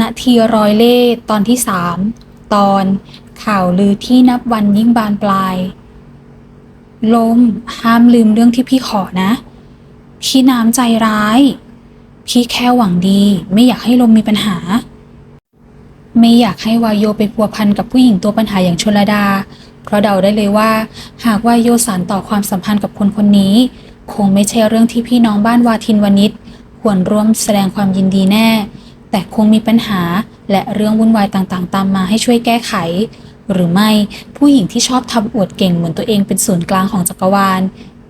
นาทีร้อยเล่ตอนที่สามตอนข่าวลือที่นับวันยิ่งบานปลาย ลมห้ามลืมเรื่องที่พี่ขอนะ พี่น้ำใจร้าย พี่แค่หวังดี ไม่อยากให้ลมมีปัญหา ไม่อยากให้วายโยไปพัวพันกับผู้หญิงตัวปัญหาอย่างชลดา เพราะเดาได้เลยว่า หากวายโยสานต่อความสัมพันธ์กับคนคนนี้ คงไม่ใช่เรื่องที่พี่น้องบ้านวาทินวนิชควรร่วมแสดงความยินดีแน่ แต่คงมีปัญหาและเรื่องวุ่นวายต่างๆ ตามมาให้ช่วยแก้ไข หรือไม่ผู้หญิงที่ชอบทำอวดเก่งเหมือนตัวเองเป็นศูนย์กลางของจักรวาล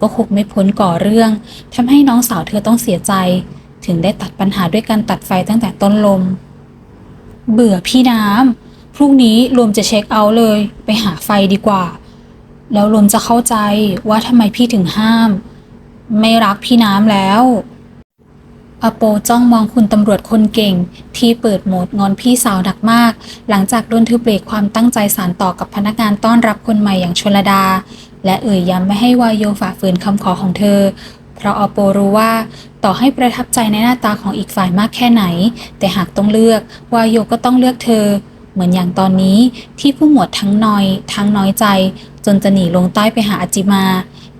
ก็คงไม่พ้นก่อเรื่องทำให้น้องสาวเธอต้องเสียใจ ถึงได้ตัดปัญหาด้วยการตัดไฟตั้งแต่ต้นลม เบื่อพี่น้ำพรุ่งนี้รวมจะเช็คเอาท์เลย ไปหาไฟดีกว่า แล้วรวมจะเข้าใจว่าทำไมพี่ถึงห้าม ไม่รักพี่น้ำแล้ว อโปจ้องมองคุณตำรวจคนเก่ง ที่เปิดโหมดงอนพี่สาวหนักมาก หลังจากโดนเธอเบรกความตั้งใจสารต่อกับพนักงานต้อนรับคนใหม่อย่างชลดา และเอ่ยย้ำไม่ให้วายโยฝ่าฝืนคำขอของเธอ เพราะอโปรู้ว่าต่อให้ประทับใจในหน้าตาของอีกฝ่ายมากแค่ไหน แต่หากต้องเลือกวายโยก็ต้องเลือกเธอ เหมือนอย่างตอนนี้ที่ผู้หมวดทั้งนอย ทั้งน้อยใจ จนจะหนีลงใต้ไปหาอาจิมา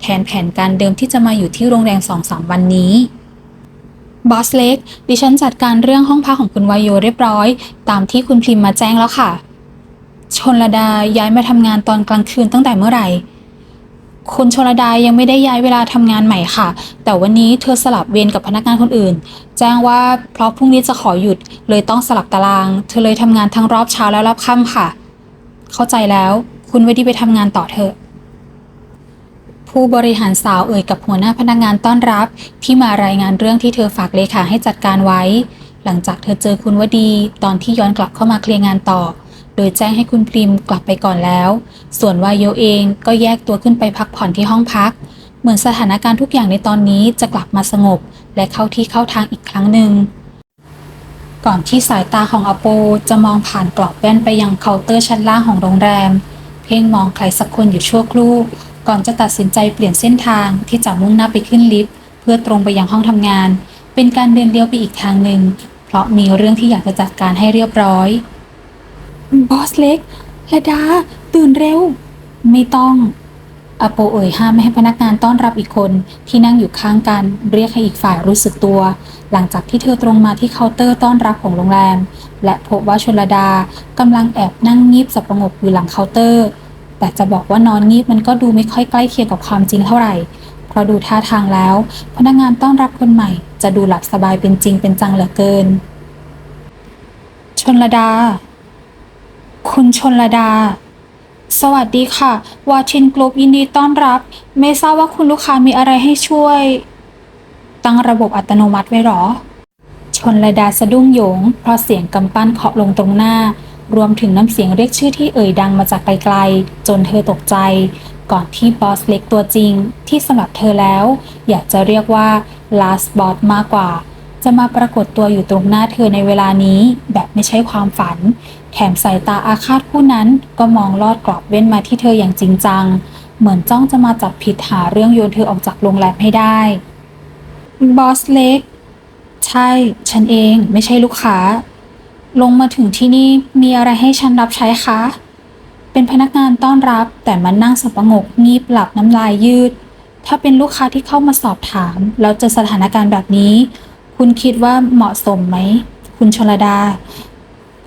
แทนแผนการเดิมที่จะมาอยู่ที่โรงแรมสองสามวันนี้ บอสเล็ก ดิฉันจัดการเรื่องห้องพักของคุณวายโยเรียบร้อย ตามที่คุณพิมพ์มาแจ้งแล้วค่ะ ชนระดาย้ายมาทำงานตอนกลางคืนตั้งแต่เมื่อไหร่ คุณชนระดายังไม่ได้ย้ายเวลาทำงานใหม่ค่ะ แต่วันนี้เธอสลับเวรกับพนักงานคนอื่น แจ้งว่าเพราะพรุ่งนี้จะขอหยุด เลยต้องสลับตาราง เธอเลยทำงานทั้งรอบเช้าและรอบค่ำค่ะ เข้าใจแล้ว คุณไว้ดีไปทำงานต่อเถอะ ผู้บริหารสาวเอ่ยกับหัวหน้าพนักงานต้อนรับ ที่มารายงานเรื่องที่เธอฝากเลขาให้จัดการไว้ หลังจากเธอเจอคุณวดี ตอนที่ย้อนกลับเข้ามาเคลียร์งานต่อ โดยแจ้งให้คุณพริมกลับไปก่อนแล้ว ส่วนวายโยเองก็แยกตัวขึ้นไปพักผ่อนที่ห้องพัก เหมือนสถานการณ์ทุกอย่างในตอนนี้จะกลับมาสงบ และเข้าที่เข้าทางอีกครั้งหนึ่งก่อนที่สายตาของอโปจะมองผ่านกรอบแว่นไปยังเคาน์เตอร์ชั้นล่างของโรงแรม เพ่งมองใครสักคนอยู่ชั่วครู่ ก่อนจะตัดสินใจเปลี่ยนเส้นทางที่จะมุ่งหน้าไปขึ้นลิฟต์เพื่อตรงไปยังห้องทำงาน เป็นการเดินเลี้ยวไปอีกทางหนึ่งเพราะมีเรื่องที่อยากจะจัดการให้เรียบร้อยบอสเล็กระดา ตื่นเร็ว ไม่ต้องอโปเอ่ยห้ามไม่ให้พนักงานต้อนรับอีกคนที่นั่งอยู่ข้างกันเรียกให้อีกฝ่ายรู้สึกตัว หลังจากที่เธอตรงมาที่เคาน์เตอร์ต้อนรับของโรงแรม และพบว่าชลดากำลังแอบนั่งงีบสับประงกอยู่หลังเคาน์เตอร์ แต่จะบอกว่านอนงีบมันก็ดูไม่ค่อยใกล้เคียงกับความจริงเท่าไหร่ เพราะดูท่าทางแล้ว พนักงานต้อนรับคนใหม่ จะดูหลับสบายเป็นจริงเป็นจังเหลือเกิน ชนลดา คุณชนลดา สวัสดีค่ะ วาชินกรุ๊ปยินดีต้อนรับ ไม่ทราบว่าคุณลูกค้ามีอะไรให้ช่วย ตั้งระบบอัตโนมัติไว้หรอ ชนระดาสะดุ้งโหยง เพราะเสียงกำปั้นเคาะลงตรงหน้า รวมถึงน้ำเสียงเรียกชื่อที่เอ่ยดังมาจากไกลๆ จนเธอตกใจ ก่อนที่บอสเล็กตัวจริง ที่สำหรับเธอแล้ว อยากจะเรียกว่า last boss มากกว่า จะมาปรากฏตัวอยู่ตรงหน้าเธอในเวลานี้ แบบไม่ใช่ความฝัน แถมสายตาอาฆาตผู้นั้นก็มองลอดกรอบเว้นมาที่เธออย่างจริงจัง เหมือนจ้องจะมาจับผิดหาเรื่องโยนเธอออกจากโรงแรมให้ได้บอสเล็ก ใช่ ฉันเองไม่ใช่ลูกค้า ลงมาถึงที่นี่มีอะไรให้ฉันรับใช้คะ เป็นพนักงานต้อนรับแต่มันนั่งสับประงกงีบหลับน้ำลายยืด ถ้าเป็นลูกค้าที่เข้ามาสอบถามแล้วเจอสถานการณ์แบบนี้ คุณคิดว่าเหมาะสมไหม คุณชลดา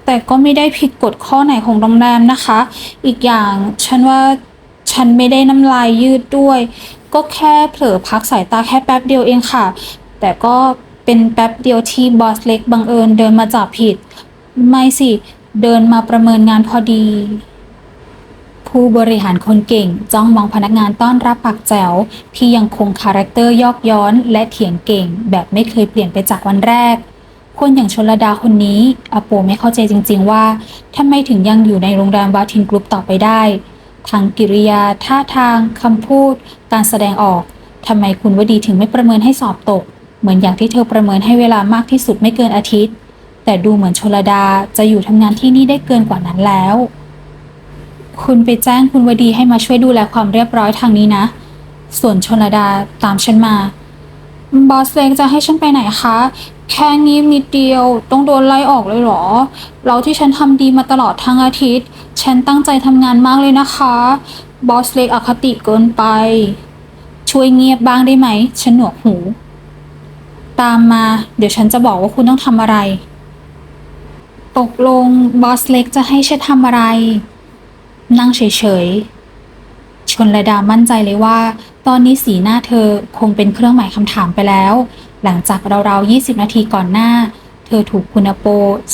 แต่ก็ไม่ได้ผิดกฎข้อไหนของโรงแรมนะคะ อีกอย่างฉันว่าฉันไม่ได้น้ำลายยืดด้วย ก็แค่เผลอพักสายตาแค่แป๊บเดียวเองค่ะ แต่ก็เป็นแป๊บเดียวที่บอสเล็กบังเอิญเดินมาจับผิด ไม่สิ เดินมาประเมินงานพอดี ผู้บริหารคนเก่งจ้องมองพนักงานต้อนรับปากแจ๋ว ที่ยังคงคาแรคเตอร์ยอกย้อน และเถียงเก่ง แบบไม่เคยเปลี่ยนไปจากวันแรก คนอย่างชนลดาคนนี้อโปไม่เข้าใจจริง ๆ ว่าทำไมถึงยังอยู่ในโรงแรมวาทินกรุ๊ปต่อไปได้ทางกิริยา ท่าทาง คำพูด การแสดงออก ทำไมคุณวดีถึงไม่ประเมินให้สอบตก เหมือนอย่างที่เธอประเมินให้เวลามากที่สุดไม่เกินอาทิตย์ แต่ดูเหมือนชลดาจะอยู่ทำงานที่นี่ได้เกินกว่านั้นแล้ว คุณไปแจ้งคุณวดีให้มาช่วยดูแลความเรียบร้อยทางนี้นะ ส่วนชนลดาตามฉันมา บอสเล็กจะให้ฉันไปไหนคะ แค่นี้นิดเดียวต้องโดนไล่ออกเลยเหรอ เราที่ฉันทำดีมาตลอดทั้งอาทิตย์ ฉันตั้งใจทำงานมากเลยนะคะ บอสเล็กอคติเกินไป ช่วยเงียบบ้างได้ไหม ฉันหนวกหู ตามมา เดี๋ยวฉันจะบอกว่าคุณต้องทำอะไร ตกลงบอสเล็กจะให้ฉันทำอะไร นั่งเฉยๆ ชนระดามั่นใจเลยว่า ตอนนี้สีหน้าเธอคงเป็นเครื่องหมายคำถามไปแล้ว หลังจากราวๆ 20 นาทีก่อนหน้า เธอถูกคุณโป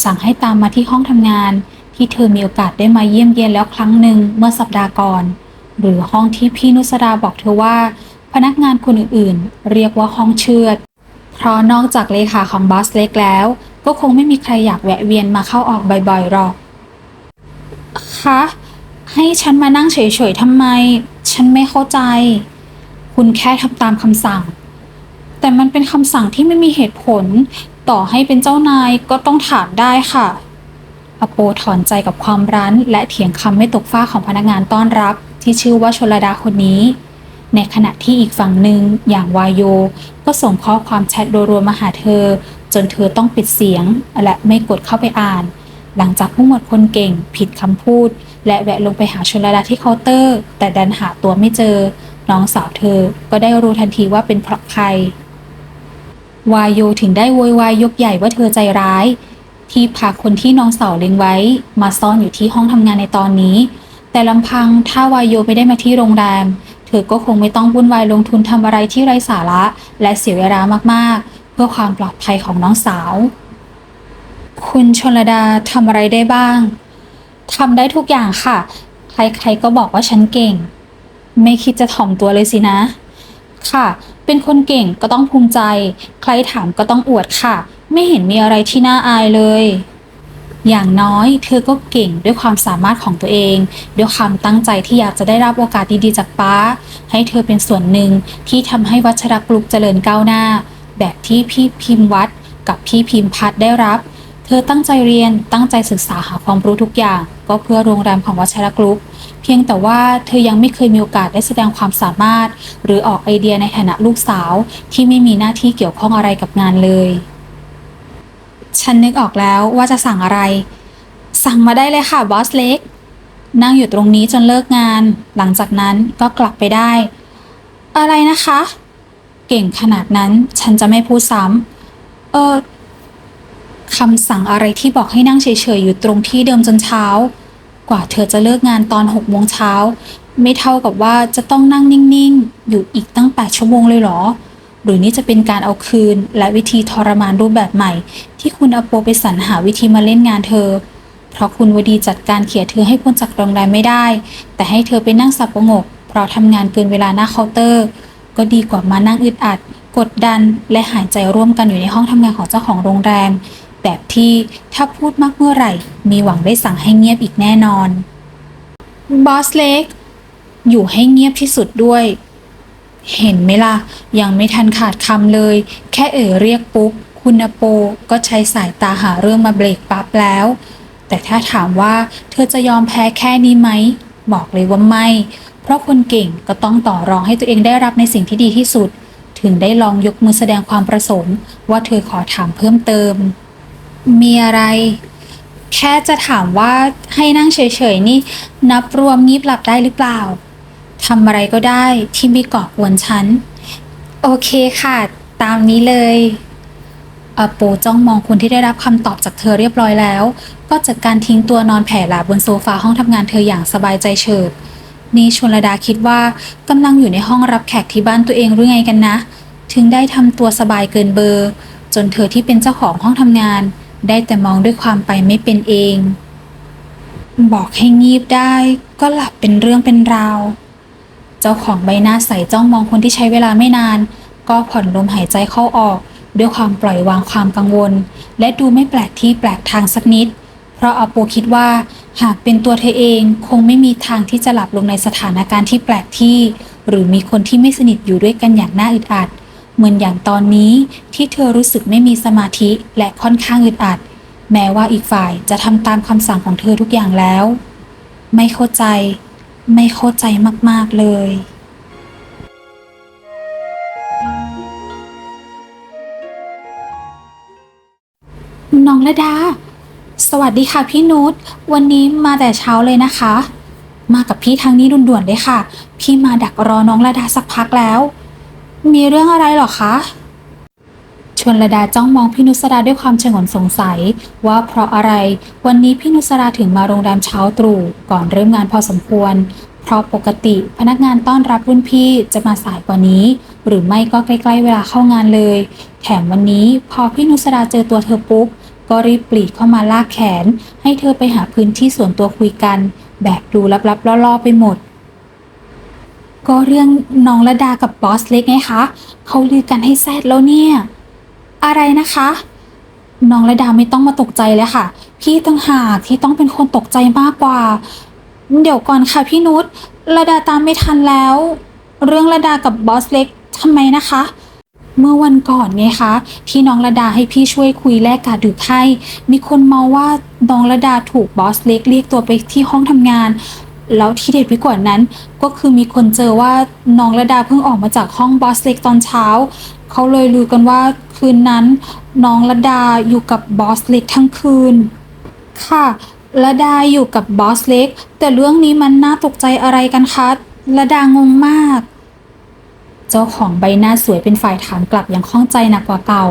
สั่งให้ตามมาที่ห้องทำงาน ที่เธอมีโอกาสได้มาเยี่ยมเยียนแล้วครั้งหนึ่งเมื่อสัปดาห์ก่อน หรือห้องที่พี่นุสราบอกเธอว่า พนักงานคนอื่นๆ เรียกว่าห้องเชือด เพราะนอกจากเลขาของบอสเล็กแล้ว ก็คงไม่มีใครอยากแวะเวียนมาเข้าออกบ่อยๆหรอก คะ ให้ฉันมานั่งเฉยๆทำไม ฉันไม่เข้าใจ คุณแค่ทำตามคำสั่ง แต่มันเป็นคำสั่งที่ไม่มีเหตุผล ต่อให้เป็นเจ้านายก็ต้องถามได้ค่ะ อโปถอนใจกับความรั้น และเถียงคำไม่ตกฟ้าของพนักงานต้อนรับ ที่ชื่อว่าชลดาคนนี้ ในขณะที่อีกฝั่งหนึ่งอย่างวายโย ก็ส่งข้อความแชทรัวๆมาหาเธอ จนเธอต้องปิดเสียง และไม่กดเข้าไปอ่าน หลังจากผู้หมวดคนเก่งผิดคำพูด และแวะลงไปหาชลดาที่เคาน์เตอร์ แต่ดันหาตัวไม่เจอ น้องสาวเธอก็ได้รู้ทันทีว่าเป็นเพราะใครวายโยถึงได้โวยวายยกใหญ่ว่าเธอใจร้าย ที่พาคนที่น้องสาวเล็งไว้ มาซ่อนอยู่ที่ห้องทำงานในตอนนี้ แต่ลำพังถ้าวายโยไม่ได้มาที่โรงแรม อก็คงไม่ต้องวุ่นวายลงทุนทำอะไรที่ไร้สาระ และเสียเวลามากๆ เพื่อความปลอดภัยของน้องสาว คุณชนลดาทำอะไรได้บ้างทำได้ทุกอย่างค่ะ ใครๆก็บอกว่าฉันเก่ง ไม่คิดจะถ่อมตัวเลยสินะ ค่ะ เป็นคนเก่งก็ต้องภูมิใจ ใครถามก็ต้องอวดค่ะ ไม่เห็นมีอะไรที่น่าอายเลย อย่างน้อยเธอก็เก่งด้วยความสามารถของตัวเอง ด้วยความตั้งใจที่อยากจะได้รับโอกาสดีๆจากป้า ให้เธอเป็นส่วนหนึ่งที่ทำให้วัชรกลุกเจริญก้าวหน้า แบบที่พี่พิมพ์วัดกับพี่พิมพ์พัดได้รับ เธอตั้งใจเรียนตั้งใจศึกษาหาความรู้ทุกอย่าง ก็เพื่อโรงแรมของวัชรกลุกเพียงแต่ว่าเธอยังไม่เคยมีโอกาสได้แสดงความสามารถ หรือออกไอเดียในฐานะลูกสาวที่ไม่มีหน้าที่เกี่ยวข้องอะไรกับงานเลย ฉันนึกออกแล้วว่าจะสั่งอะไร สั่งมาได้เลยค่ะบอสเล็ก นั่งอยู่ตรงนี้จนเลิกงาน หลังจากนั้นก็กลับไปได้ อะไรนะคะ เก่งขนาดนั้นฉันจะไม่พูดซ้ำเออคำสั่งอะไรที่บอกให้นั่งเฉยๆอยู่ตรงที่เดิมจนเช้า กว่าเธอจะเลิกงานตอนหกโมงเช้า ไม่เท่ากับว่าจะต้องนั่งนิ่งๆ อยู่อีกตั้งแปดชั่วโมงเลยเหรอ หรือนี่จะเป็นการเอาคืน และวิธีทรมานรูปแบบใหม่ ที่คุณอโปไปสรรหาวิธีมาเล่นงานเธอ เพราะคุณวดีจัดการเขี่ยเธอให้พ้นจากโรงแรมไม่ได้ แต่ให้เธอไปนั่งสับประงก เพราะทำงานเกินเวลาหน้าเคาน์เตอร์ ก็ดีกว่ามานั่งอึดอัด กดดัน และหายใจร่วมกันอยู่ในห้องทำงานของเจ้าของโรงแรม แบบที่ถ้าพูดมากเมื่อไหร่ มีหวังได้สั่งให้เงียบอีกแน่นอนบอสเล็กอยู่ให้เงียบที่สุดด้วย เห็นไหมล่ะ ยังไม่ทันขาดคำเลย แค่เอ่ยเรียกปุ๊บ คุณโปก็ใช้สายตาหาเรื่องมาเบรกปั๊บแล้ว แต่ถ้าถามว่าเธอจะยอมแพ้แค่นี้ไหม บอกเลยว่าไม่ เพราะคนเก่งก็ต้องต่อรองให้ตัวเองได้รับในสิ่งที่ดีที่สุด ถึงได้ลองยกมือแสดงความประสงค์ว่าเธอขอถามเพิ่มเติม มีอะไร แค่จะถามว่าให้นั่งเฉยๆนี่ นับรวมงีบหลับได้หรือเปล่า ทำอะไรก็ได้ที่ไม่ก่อกวนฉัน โอเคค่ะ ตามนี้เลยอโปจ้องมองคนที่ได้รับคำตอบจากเธอเรียบร้อยแล้ว ก็จัดการทิ้งตัวนอนแผ่หลาบนโซฟาห้องทำงานเธออย่างสบายใจเฉิบนี่ชนระดาคิดว่ากำลังอยู่ในห้องรับแขกที่บ้านตัวเองหรือไงกันนะ ถึงได้ทำตัวสบายเกินเบอร์ จนเธอที่เป็นเจ้าของห้องทำงาน ได้แต่มองด้วยความไปไม่เป็นเอง บอกให้งีบได้ ก็หลับเป็นเรื่องเป็นราว เจ้าของใบหน้าใสจ้องมองคนที่ใช้เวลาไม่นาน ก็ผ่อนลมหายใจเข้าออก ด้วยความปล่อยวางความกังวล และดูไม่แปลกที่แปลกทางสักนิด เพราะอาโปคิดว่า หากเป็นตัวเธอเองคงไม่มีทางที่จะหลับลงในสถานการณ์ที่แปลกที่ หรือมีคนที่ไม่สนิทอยู่ด้วยกันอย่างน่าอึดอัด เหมือนอย่างตอนนี้ที่เธอรู้สึกไม่มีสมาธิและค่อนข้างอึดอัด แม้ว่าอีกฝ่ายจะทำตามคำสั่งของเธอทุกอย่างแล้ว ไม่เข้าใจ ไม่เข้าใจมาก ๆ เลย น้องระดา สวัสดีค่ะพี่นุช วันนี้มาแต่เช้าเลยนะคะ มากับพี่ทางนี้ด่วนๆเลยค่ะ พี่มาดักรอน้องระดาสักพักแล้ว มีเรื่องอะไรหรอคะ วนระดาจ้องมองพี่นุสราด้วยความฉงนสงสัย ว่าเพราะอะไรวันนี้พี่นุสราถึงมาโรงแรมเช้าตรู่ก่อนเริ่มงานพอสมควร เพราะปกติพนักงานต้อนรับรุ่นพี่จะมาสายกว่านี้ หรือไม่ก็ใกล้ๆเวลาเข้างานเลย แถมวันนี้พอพี่นุสราเจอตัวเธอปุ๊บก็รีบปลีกเข้ามาลากแขน ให้เธอไปหาพื้นที่ส่วนตัวคุยกัน แบบดูลับๆล่อๆไปหมดก็เรื่องน้องระดากับบอสเล็กไงคะ เขาลือกันให้แซดแล้วเนี่ย อะไรนะคะ น้องระดาไม่ต้องมาตกใจเลยค่ะ พี่ตั้งหากที่ต้องเป็นคนตกใจมากกว่า เดี๋ยวก่อนค่ะพี่นุชระดาตามไม่ทันแล้ว เรื่องระดากับบอสเล็กทำไมนะคะ เมื่อวันก่อนไงคะที่น้องระดาให้พี่ช่วยคุยแลกการดื่มให้มีคนเมาว่าน้องระดาถูกบอสเล็กเรียกตัวไปที่ห้องทำงานแล้วที่เด็ดไปกว่านั้นก็คือมีคนเจอว่าน้องระดาเพิ่งออกมาจากห้องบอสเล็กตอนเช้า เขาเลยลือกันว่าคืนนั้นน้องระดาอยู่กับบอสเล็กทั้งคืน ค่ะระดาอยู่กับบอสเล็ก แต่เรื่องนี้มันน่าตกใจอะไรกันคะระดางงมาก เจ้าของใบหน้าสวยเป็นฝ่ายถามกลับอย่างข้องใจหนักกว่าเก่า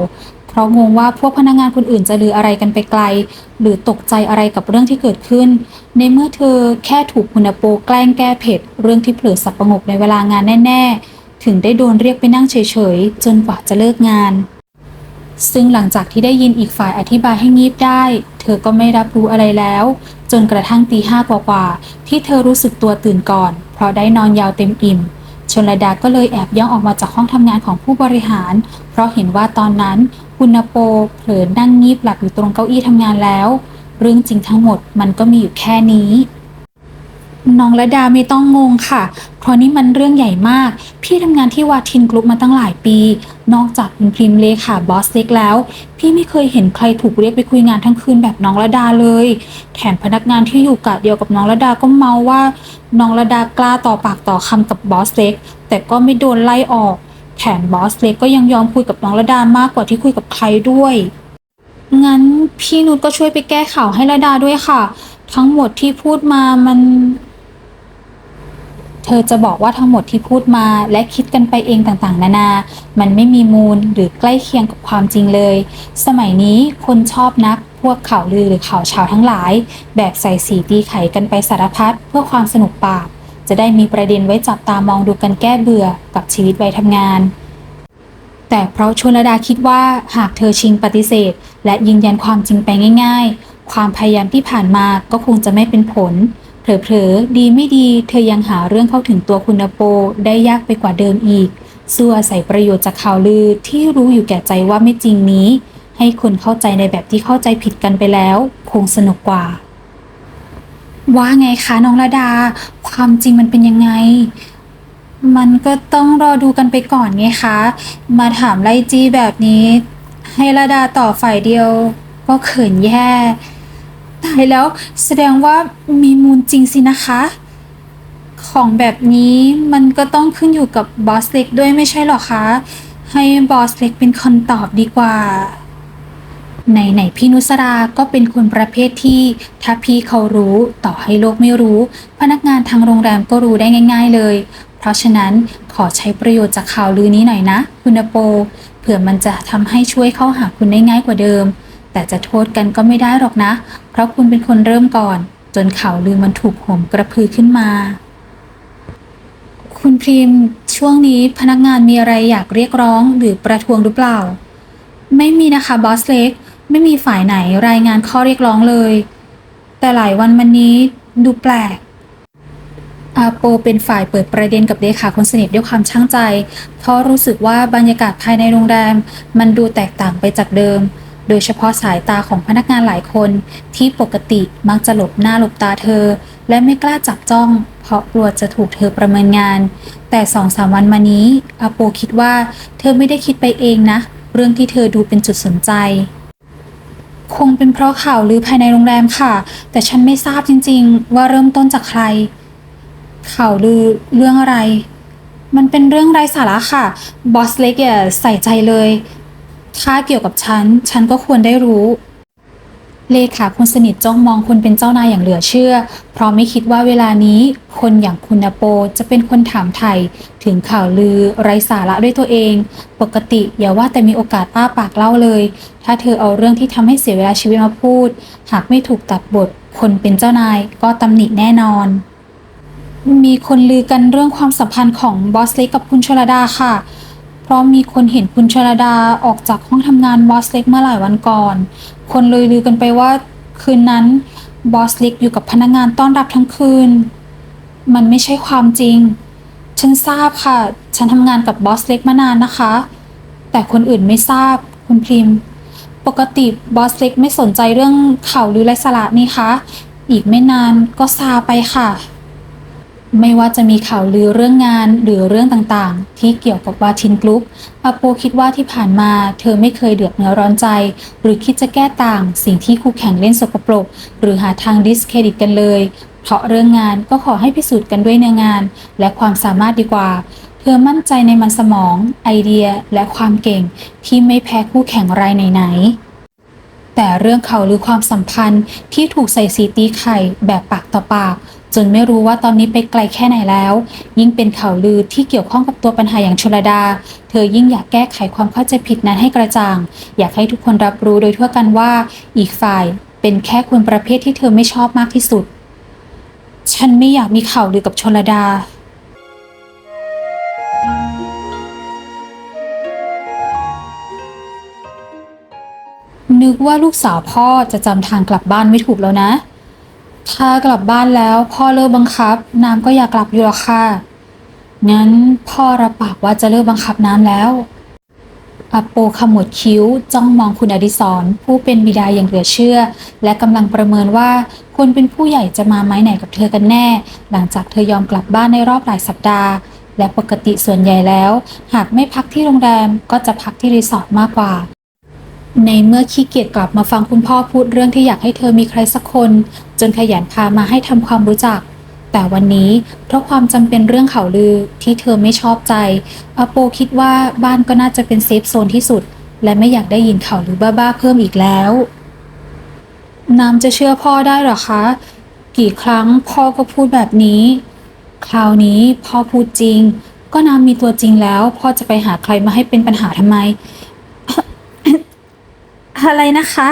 เพราะงงว่าพวกพนักงานคนอื่นจะลืออะไรกันไปไกล หรือตกใจอะไรกับเรื่องที่เกิดขึ้น ในเมื่อเธอแค่ถูกคุณโปแกล้งแก้เผ็ด เรื่องที่เผลอสับประงกในเวลางานแน่ๆ ถึงได้โดนเรียกไปนั่งเฉยๆ จนกว่าจะเลิกงาน ซึ่งหลังจากที่ได้ยินอีกฝ่ายอธิบายให้งีบได้ เธอก็ไม่รับรู้อะไรแล้ว จนกระทั่งตีห้ากว่าๆที่เธอรู้สึกตัวตื่นก่อน เพราะได้นอนยาวเต็มอิ่มชนระดาก็เลยแอบย่องออกมาจากห้องทำงานของผู้บริหาร เพราะเห็นว่าตอนนั้นคุณนโปเผลอนั่งงีบหลับอยู่ตรงเก้าอี้ทำงานแล้ว เรื่องจริงทั้งหมดมันก็มีอยู่แค่นี้ น้องระดาไม่ต้องงงค่ะ เพราะนี่มันเรื่องใหญ่มาก พี่ทำงานที่วาทินกรุ๊ปมาตั้งหลายปี นอกจากเป็นพริมเลขาบอสเล็กแล้ว พี่ไม่เคยเห็นใครถูกเรียกไปคุยงานทั้งคืนแบบน้องระดาเลย แถมพนักงานที่อยู่กะเดียวกับน้องระดาก็เมาว่า น้องระดากล้าต่อปากต่อคำกับบอสเล็ก แต่ก็ไม่โดนไล่ออก แถมบอสเล็กก็ยังยอมคุยกับน้องระดามากกว่าที่คุยกับใครด้วย งั้นพี่นุชก็ช่วยไปแก้ข่าวให้ระดาด้วยค่ะ ทั้งหมดที่พูดมามัน เธอจะบอกว่าทั้งหมดที่พูดมาและคิดกันไปเองต่างๆ นานา มันไม่มีมูลหรือใกล้เคียงกับความจริงเลย สมัยนี้คนชอบนักพวกข่าวลือหรือข่าวช้าทั้งหลาย แบบใส่สีตีไขกันไปสารพัดเพื่อความสนุกปาก จะได้มีประเด็นไว้จับตามองดูกันแก้เบื่อกับชีวิตวัยทำงาน แต่เพราะชนระดาคิดว่าหากเธอชิงปฏิเสธ และยืนยันความจริงไปง่าย ๆ ความพยายามที่ผ่านมาก็คงจะไม่เป็นผล เผลอๆ ดีไม่ดีเธอยังหาเรื่องเข้าถึงตัวคุณโปได้ยากไปกว่าเดิมอีกสู้อาศัยประโยชน์จากข่าวลือที่รู้อยู่แก่ใจว่าไม่จริงนี้ ให้คนเข้าใจในแบบที่เข้าใจผิดกันไปแล้ว คงสนุกกว่า ว่าไงคะน้องระดา ความจริงมันเป็นยังไง มันก็ต้องรอดูกันไปก่อนไงคะ มาถามไล่จี้แบบนี้ ให้ระดาต่อฝ่ายเดียว ก็เขินแย่ ตายแล้วแสดงว่ามีมูลจริงสินะคะ ของแบบนี้มันก็ต้องขึ้นอยู่กับบอสเล็กด้วยไม่ใช่หรอคะ ให้บอสเล็กเป็นคนตอบดีกว่าไหนไหนๆพี่นุสราก็เป็นคนประเภทที่ ถ้าพี่เขารู้ต่อให้โลกไม่รู้ พนักงานทางโรงแรมก็รู้ได้ง่าย ๆเลย เพราะฉะนั้นขอใช้ประโยชน์จากข่าวลือนี้หน่อยนะ คุณโป เผื่อมันจะทำให้ช่วยเข้าหาคุณได้ง่ายกว่าเดิม แต่จะโทษกันก็ไม่ได้หรอกนะ เพราะคุณเป็นคนเริ่มก่อน จนข่าวลือมันถูกโหมกระพือขึ้นมา คุณพิมช่วงนี้พนักงานมีอะไรอยากเรียกร้องหรือประท้วงหรือเปล่า ไม่มีนะคะบอสเล็กไม่มีฝ่ายไหนรายงานข้อเรียกร้องเลย แต่หลายวันมานี้ดูแปลกอาโปเป็นฝ่ายเปิดประเด็นกับเลขาคนสนิทด้วยความช่างใจ เพราะรู้สึกว่าบรรยากาศภายในโรงแรม มันดูแตกต่างไปจากเดิม โดยเฉพาะสายตาของพนักงานหลายคนที่ปกติมักจะหลบหน้าหลบตาเธอ และไม่กล้าจับจ้อง เพราะกลัวจะถูกเธอประเมินงาน แต่สองสามวันมานี้อาโปคิดว่าเธอไม่ได้คิดไปเองนะ เรื่องที่เธอดูเป็นจุดสนใจ คงเป็นเพราะข่าวลือภายในโรงแรมค่ะ แต่ฉันไม่ทราบจริง ๆ ว่าเริ่มต้นจากใคร ข่าวลือเรื่องอะไรมันเป็นเรื่องไร้สาระค่ะ บอสเล็กอย่าใส่ใจเลย ถ้าเกี่ยวกับฉัน ฉันก็ควรได้รู้ เลขาคนสนิทจ้องมองคุณเป็นเจ้านายอย่างเหลือเชื่อ เพราะไม่คิดว่าเวลานี้ คนอย่างคุณนโปจะเป็นคนถามไถ่ถึงข่าวลือ ไร้สาระด้วยตัวเอง ปกติอย่าว่าแต่มีโอกาสอ้าปากเล่าเลย ถ้าเธอเอาเรื่องที่ทำให้เสียเวลาชีวิตมาพูด หากไม่ถูกตัดบท คนเป็นเจ้านายก็ตำหนิแน่นอนมีคนลือกันเรื่องความสัมพันธ์ของบอสเล็กกับคุณชลดาค่ะ ราะมีคนเห็นคุณชลดาออกจากห้องทำงานบอสเล็กเมื่อหลายวันก่อน คนเลยลือกันไปว่าคืนนั้นบอสเล็กอยู่กับพนักงานต้อนรับทั้งคืน มันไม่ใช่ความจริง ฉันทราบค่ะ ฉันทำงานกับบอสเล็กมานานนะคะ แต่คนอื่นไม่ทราบคุณพิมปกติบอสเล็กไม่สนใจเรื่องข่าวลือไร้สาระนี่คะ อีกไม่นานก็ซาไปค่ะ ไม่ว่าจะมีข่าวลือเรื่องงานหรือเรื่องต่างๆ ที่เกี่ยวกับวาทินกรุ๊ปอาโปคิดว่าที่ผ่านมา เธอไม่เคยเดือดเนื้อร้อนใจ หรือคิดจะแก้ต่าง สิ่งที่คู่แข่งเล่นสกปรก หรือหาทางดิสเครดิตกันเลย เพราะเรื่องงานก็ขอให้พิสูจน์กันด้วยเนื้องาน และความสามารถดีกว่า เธอมั่นใจในมันสมอง ไอเดียและความเก่ง ที่ไม่แพ้คู่แข่งรายไหนๆแต่เรื่องข่าวลือความสัมพันธ์ที่ถูกใส่สีตีไข่แบบปากต่อปาก จนไม่รู้ว่าตอนนี้ไปไกลแค่ไหนแล้ว ยิ่งเป็นข่าวลือที่เกี่ยวข้องกับตัวปัญหาอย่างชลดา เธอยิ่งอยากแก้ไขความเข้าใจผิดนั้นให้กระจ่าง อยากให้ทุกคนรับรู้โดยทั่วกันว่าอีกฝ่ายเป็นแค่คนประเภทที่เธอไม่ชอบมากที่สุด ฉันไม่อยากมีข่าวลือกับชลดานึกว่าลูกสาวพ่อจะจำทางกลับบ้านไม่ถูกแล้วนะ ถ้ากลับบ้านแล้วพ่อเลิกบังคับ น้ำก็อยากกลับอยู่หรอกค่ะ งั้นพ่อรับปากว่าจะเลิกบังคับน้ำแล้วอโปขมวดคิ้วจ้องมองคุณอดิศรผู้เป็นบิดาอย่างเหลือเชื่อ และกำลังประเมินว่าคนเป็นผู้ใหญ่จะมาไม้ไหนกับเธอกันแน่ หลังจากเธอยอมกลับบ้านในรอบหลายสัปดาห์ และปกติส่วนใหญ่แล้ว หากไม่พักที่โรงแรมก็จะพักที่รีสอร์ทมากกว่า ในเมื่อขี้เกียจกลับมาฟังคุณพ่อพูดเรื่องที่อยากให้เธอมีใครสักคน จนขยันพามาให้ทำความรู้จัก แต่วันนี้เพราะความจำเป็นเรื่องข่าวลือที่เธอไม่ชอบใจอาโปคิดว่าบ้านก็น่าจะเป็นเซฟโซนที่สุด และไม่อยากได้ยินข่าวลือบ้าๆเพิ่มอีกแล้วน้ำจะเชื่อพ่อได้หรอคะ กี่ครั้งพ่อก็พูดแบบนี้ คราวนี้พ่อพูดจริง ก็น้ำมีตัวจริงแล้ว พ่อจะไปหาใครมาให้เป็นปัญหาทำไม อะไรนะคะ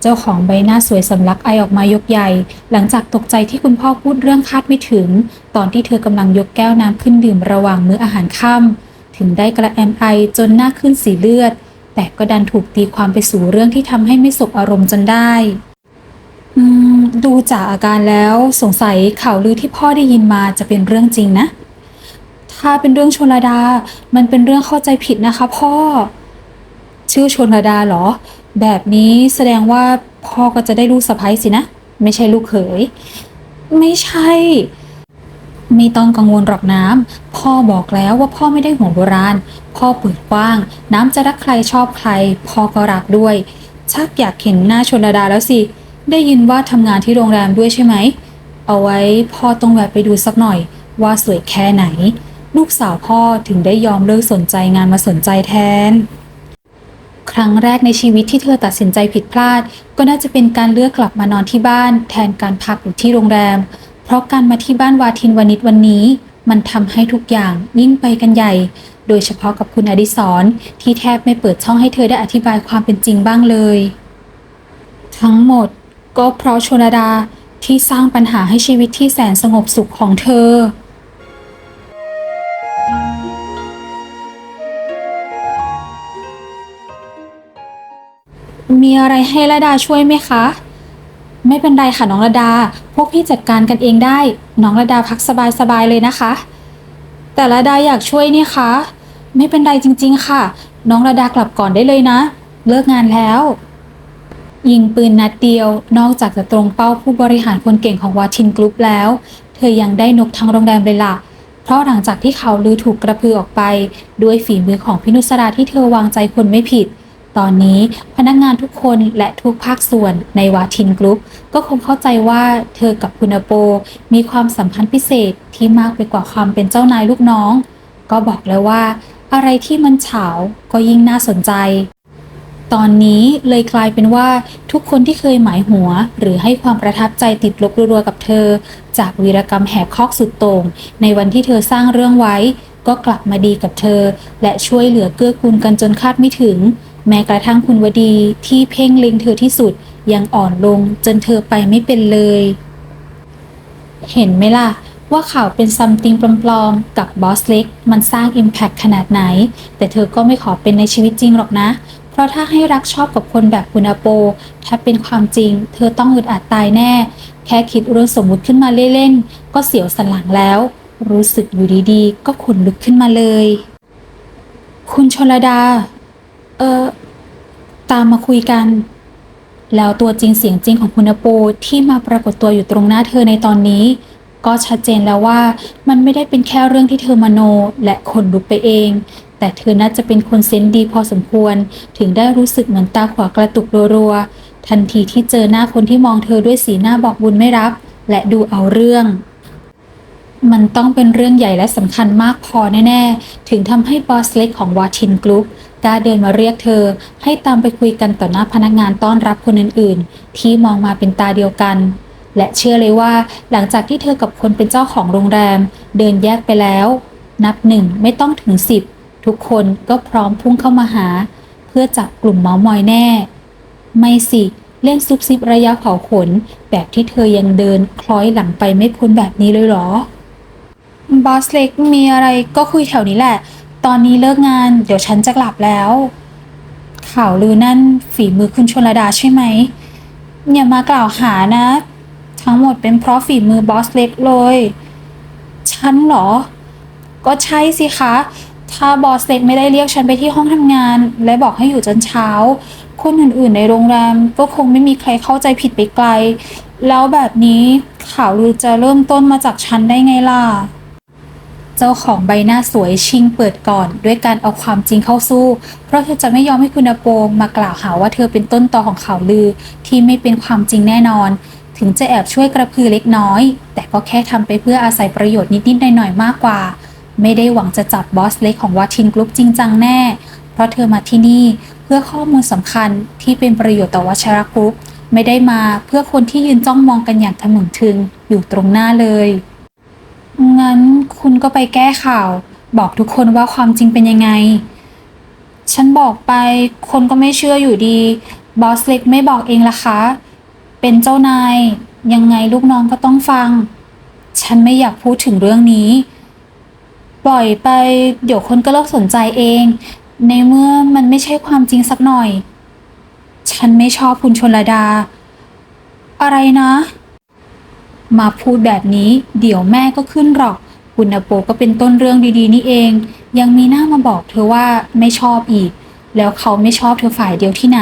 เจ้าของใบหน้าสวยสำลักไอออกมายกใหญ่ หลังจากตกใจที่คุณพ่อพูดเรื่องคาดไม่ถึง ตอนที่เธอกำลังยกแก้วน้ำขึ้นดื่มระหว่างมื้ออาหารค่ำถึงได้กระแอมไอจนหน้าขึ้นสีเลือด แต่ก็ดันถูกตีความไปสู่เรื่องที่ทำให้ไม่สบอารมณ์จนได้ อืม ดูจากอาการแล้วสงสัยข่าวลือที่พ่อได้ยินมาจะเป็นเรื่องจริงนะ ถ้าเป็นเรื่องชลดา มันเป็นเรื่องเข้าใจผิดนะคะ พ่อ ชื่อชนระดาเหรอ แบบนี้แสดงว่าพ่อก็จะได้ลูกสะใภ้สินะ ไม่ใช่ลูกเขย ไม่ใช่ ไม่ต้องกังวลหรอกน้ำ พ่อบอกแล้วว่าพ่อไม่ได้ห่วงโบราณ พ่อเปิดกว้าง น้ำจะรักใครชอบใคร พ่อก็รักด้วย ชักอยากเห็นหน้าชนระดาแล้วสิ ได้ยินว่าทำงานที่โรงแรมด้วยใช่ไหม เอาไว้พ่อต้องแวะไปดูสักหน่อย ว่าสวยแค่ไหน ลูกสาวพ่อถึงได้ยอมเลิกสนใจงานมาสนใจแทน ครั้งแรกในชีวิตที่เธอตัดสินใจผิดพลาด ก็น่าจะเป็นการเลือกกลับมานอนที่บ้าน แทนการพักอยู่ที่โรงแรม เพราะการมาที่บ้านวาทินวานิชวันนี้ มันทำให้ทุกอย่างยิ่งไปกันใหญ่ โดยเฉพาะกับคุณอดิศรที่แทบไม่เปิดช่องให้เธอได้อธิบายความเป็นจริงบ้างเลย ทั้งหมดก็เพราะชนดาที่สร้างปัญหาให้ชีวิตที่แสนสงบสุขของเธอ มีอะไรให้ระดาช่วยไหมคะ ไม่เป็นไรค่ะน้องระดา พวกพี่จัดการกันเองได้ น้องระดาพักสบายๆเลยนะคะ แต่ระดาอยากช่วยนี่คะ ไม่เป็นไรจริง ๆ ค่ะ น้องระดากลับก่อนได้เลยนะ เลิกงานแล้ว ยิงปืนนัดเดียวนอกจากจะตรงเป้าผู้บริหารคนเก่งของวาทินกรุ๊ปแล้ว เธอยังได้นกทั้งโรงแรมเลยล่ะเพราะหลังจากที่เขาลือถูกกระพือออกไป ด้วยฝีมือของพินุสราที่เธอวางใจคนไม่ผิด ตอนนี้พนักงานทุกคนและทุกภาคส่วนในวาทินกรุ๊ปก็คงเข้าใจว่าเธอกับคุณโปมีความสัมพันธ์พิเศษที่มากไปกว่าความเป็นเจ้านายลูกน้อง ก็บอกแล้วว่า อะไรที่มันเฉาก็ยิ่งน่าสนใจ ตอนนี้เลยกลายเป็นว่าทุกคนที่เคยหมายหัว หรือให้ความประทับใจติดลบรัวๆกับเธอ จากวีรกรรมแหกคอกสุดโต่งในวันที่เธอสร้างเรื่องไว้ ก็กลับมาดีกับเธอ และช่วยเหลือเกื้อกูลกันจนคาดไม่ถึง แม้กระทั่งคุณวดีที่เพ่งเล็งเธอที่สุดยังอ่อนลงจนเธอไปไม่เป็นเลย เห็นไหมล่ะ ว่าข่าวเป็นซัมติงปลอมๆ กับบอสเล็ก มันสร้าง Impact ขนาดไหน แต่เธอก็ไม่ขอเป็นในชีวิตจริงหรอกนะ เพราะถ้าให้รักชอบกับคนแบบคุณอาโป ถ้าเป็นความจริง เธอต้องอึดอัดตายแน่ แค่คิดเรื่องสมมุติขึ้นมาเล่นๆ ก็เสียวสันหลังแล้ว รู้สึกอยู่ดีๆ ก็ขนลุกขึ้นมาเลย คุณชลดา เออตามมาคุยกัน แล้วตัวจริงเสียงจริงของคุณอาโปที่มาปรากฏตัวอยู่ตรงหน้าเธอในตอนนี้ ก็ชัดเจนแล้วว่ามันไม่ได้เป็นแค่เรื่องที่เธอมโนและขนลุกไปเอง แต่เธอน่าจะเป็นคนเซนดีพอสมควร ถึงได้รู้สึกเหมือนตาขวากระตุกรัวๆทันทีที่เจอหน้าคนที่มองเธอด้วยสีหน้าบอกบุญไม่รับ และดูเอาเรื่องมันต้องเป็นเรื่องใหญ่และสำคัญมากพอแน่ ๆ ถึงทำให้บอสเล็กของวาทินกรุ๊ป กล้าเดินมาเรียกเธอ ให้ตามไปคุยกันต่อหน้าพนักงานต้อนรับคนอื่นๆ ที่มองมาเป็นตาเดียวกัน และเชื่อเลยว่าหลังจากที่เธอกับคนเป็นเจ้าของโรงแรม เดินแยกไปแล้ว นับหนึ่งไม่ต้องถึงสิบทุกคนก็พร้อมพุ่งเข้ามาหา เพื่อจับกลุ่มเมาส์มอยแน่ ไม่สิเล่นซุบซิบระยะเผาขน แบบที่เธอยังเดินคล้อยหลังไปไม่พ้นแบบนี้เลยเหรอบอสเล็กมีอะไรก็คุยแถวนี้แหละ ตอนนี้เลิกงาน เดี๋ยวฉันจะกลับแล้ว ข่าวลือนั่นฝีมือคุณชนรดาใช่ไหม อย่ามากล่าวหานะ ทั้งหมดเป็นเพราะฝีมือบอสเล็กเลย ฉันเหรอ ก็ใช่สิคะ ถ้าบอสเล็กไม่ได้เรียกฉันไปที่ห้องทำงาน และบอกให้อยู่จนเช้า คนอื่นๆในโรงแรมก็คงไม่มีใครเข้าใจผิดไปไกล แล้วแบบนี้ข่าวลือจะเริ่มต้นมาจากฉันได้ไงล่ะ จ้าของใบหน้าสวยชิงเปิดก่อน ด้วยการเอาความจริงเข้าสู้ เพราะเธอจะไม่ยอมให้คุณโปมากล่าวหาว่าเธอเป็นต้นตอของข่าวลือ ที่ไม่เป็นความจริงแน่นอน ถึงจะแอบช่วยกระพือเล็กน้อย แต่ก็แค่ทำไปเพื่ออาศัยประโยชน์นิดๆหน่อยๆมากกว่า ไม่ได้หวังจะจับบอสเล็กของวัทินกรุ๊ปจริงจังแน่ เพราะเธอมาที่นี่เพื่อข้อมูลสำคัญที่เป็นประโยชน์ต่อวัชรกรุ๊ปไม่ได้มาเพื่อคนที่ยืนจ้องมองกันอย่างทะมึงทึงอยู่ตรงหน้าเลย งั้นคุณก็ไปแก้ข่าว บอกทุกคนว่าความจริงเป็นยังไง ฉันบอกไปคนก็ไม่เชื่ออยู่ดี บอสเล็กไม่บอกเองล่ะคะ เป็นเจ้านาย ยังไงลูกน้องก็ต้องฟัง ฉันไม่อยากพูดถึงเรื่องนี้ ปล่อยไปเดี๋ยวคนก็เลิกสนใจเอง ในเมื่อมันไม่ใช่ความจริงสักหน่อย ฉันไม่ชอบคุณชนระดา อะไรนะ มาพูดแบบนี้ เดี๋ยวแม่ก็ขึ้นหรอก คุณอโปก็เป็นต้นเรื่องดีๆ นี่เอง ยังมีหน้ามาบอกเธอว่าไม่ชอบอีก แล้วเขาไม่ชอบเธอฝ่ายเดียวที่ไหน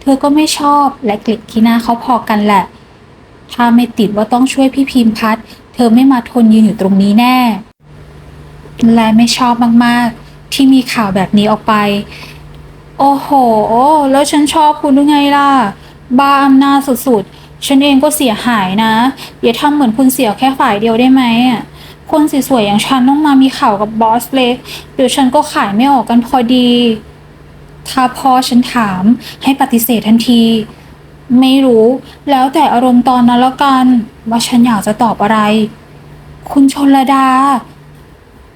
เธอก็ไม่ชอบและเกลียดขี้หน้าเขาพอกันแหละ ถ้าไม่ติดว่าต้องช่วยพี่พิมพัฒน์เธอไม่มาทนยืนอยู่ตรงนี้แน่ และไม่ชอบมากๆ ที่มีข่าวแบบนี้ออกไป โอ้โห แล้วฉันชอบคุณหรือไงล่ะ บ้าอำนาจสุดๆ ฉันเองก็เสียหายนะ อย่าทำเหมือนคุณเสียแค่ฝ่ายเดียวได้ไหมอะคนสวยๆอย่างฉันต้องมามีข่าวกับบอสเล็กเดี๋ยวฉันก็ขายไม่ออกกันพอดี ถ้าพ่อฉันถามให้ปฏิเสธทันที ไม่รู้แล้วแต่อารมณ์ตอนนั้นแล้วกัน ว่าฉันอยากจะตอบอะไร คุณชนระดา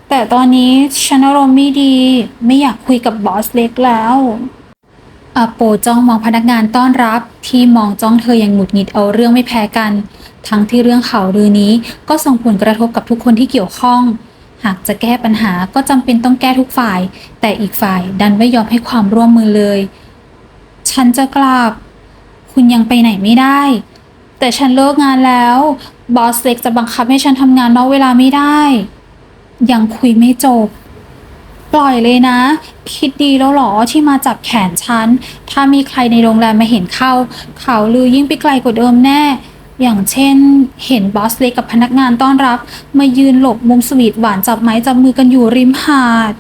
แต่ตอนนี้ฉันอารมณ์ไม่ดี ไม่อยากคุยกับบอสเล็กแล้ว อาโปจ้องมองพนักงานต้อนรับที่มองจ้องเธออย่างหงุดหงิดเอาเรื่องไม่แพ้กัน ทั้งที่เรื่องข่าวลือนี้ก็ส่งผลกระทบกับทุกคนที่เกี่ยวข้อง หากจะแก้ปัญหาก็จำเป็นต้องแก้ทุกฝ่าย แต่อีกฝ่ายดันไม่ยอมให้ความร่วมมือเลย ฉันจะกลับ คุณยังไปไหนไม่ได้ แต่ฉันเลิกงานแล้ว บอสเล็กจะบังคับให้ฉันทำงานนอกเวลาไม่ได้ ยังคุยไม่จบ ปล่อยเลยนะ คิดดีแล้วหรอที่มาจับแขนฉัน ถ้ามีใครในโรงแรมมาเห็นเข้า เขาลือยิ่งไปไกลกว่าเดิมแน่ อย่างเช่น เห็นบอสเล็กกับพนักงานต้อนรับ มายืนหลบมุมสวีทหวานจับไม้จับมือกันอยู่ริมหาด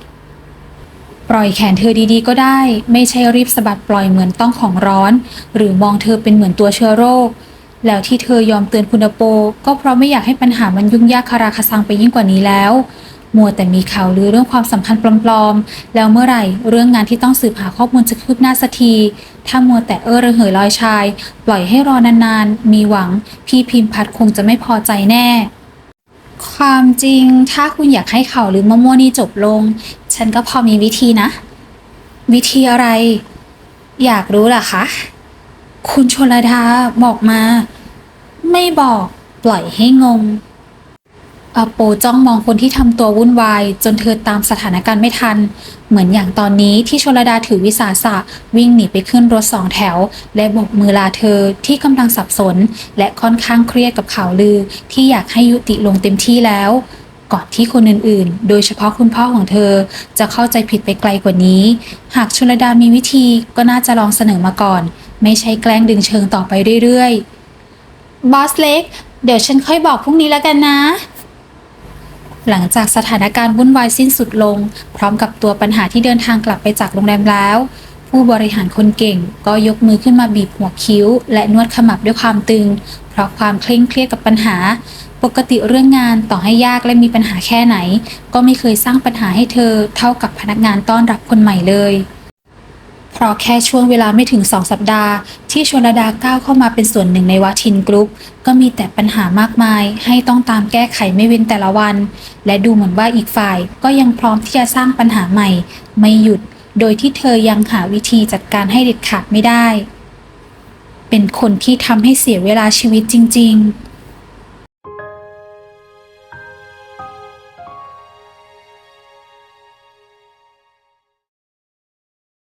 ปล่อยแขนเธอดีๆ ก็ได้ ไม่ใช่รีบสะบัดปล่อยเหมือนต้องของร้อน หรือมองเธอเป็นเหมือนตัวเชื้อโรค แล้วที่เธอยอมเตือนคุณโป ก็เพราะไม่อยากให้ปัญหามันยุ่งยากคาราคาซังไปยิ่งกว่านี้แล้ว มัวแต่มีข่าวลือเรื่องความสัมพันธ์ปลอมๆ แล้วเมื่อไหร่เรื่องงานที่ต้องสืบหาข้อมูลจะคืบหน้าสักที ถ้ามัวแต่เออระเหยลอยชาย ปล่อยให้รอนานๆ มีหวัง พี่พิมพัดคงจะไม่พอใจแน่ ความจริงถ้าคุณอยากให้ข่าวหรือมะม่วนี่จบลง ฉันก็พอมีวิธีนะ วิธีอะไร อยากรู้ล่ะคะ คุณชลดาบอกมา ไม่บอกปล่อยให้งง อโปจ้องมองคนที่ทำตัววุ่นวาย จนเธอตามสถานการณ์ไม่ทัน เหมือนอย่างตอนนี้ที่ชลดาถือวิสาสะวิ่งหนีไปขึ้นรถสองแถว และโบกมือลาเธอที่กำลังสับสน และค่อนข้างเครียดกับข่าวลือ ที่อยากให้ยุติลงเต็มที่แล้ว ก่อนที่คนอื่นๆ โดยเฉพาะคุณพ่อของเธอ จะเข้าใจผิดไปไกลกว่านี้ หากชลดามีวิธีก็น่าจะลองเสนอมาก่อน ไม่ใช่แกล้งดึงเชิงต่อไปเรื่อยๆบอสเล็กเดี๋ยวฉันค่อยบอกพรุ่งนี้แล้วกันนะ หลังจากสถานการณ์วุ่นวายสิ้นสุดลง พร้อมกับตัวปัญหาที่เดินทางกลับไปจากโรงแรมแล้ว ผู้บริหารคนเก่งก็ยกมือขึ้นมาบีบหัวคิ้ว และนวดขมับด้วยความตึง เพราะความเคร่งเครียดกับปัญหา ปกติเรื่องงานต่อให้ยากและมีปัญหาแค่ไหน ก็ไม่เคยสร้างปัญหาให้เธอ เท่ากับพนักงานต้อนรับคนใหม่เลย ราะแค่ช่วงเวลาไม่ถึงสองสัปดาห์ ที่ชนดาก้าวเข้ามาเป็นส่วนหนึ่งในวาทินกรุ๊ปก็มีแต่ปัญหามากมาย ให้ต้องตามแก้ไขไม่เว้นแต่ละวัน และดูเหมือนว่าอีกฝ่ายก็ยังพร้อมที่จะสร้างปัญหาใหม่ ไม่หยุด โดยที่เธอยังหาวิธีจัดการให้เด็ดขาดไม่ได้ เป็นคนที่ทำให้เสียเวลาชีวิตจริง ๆ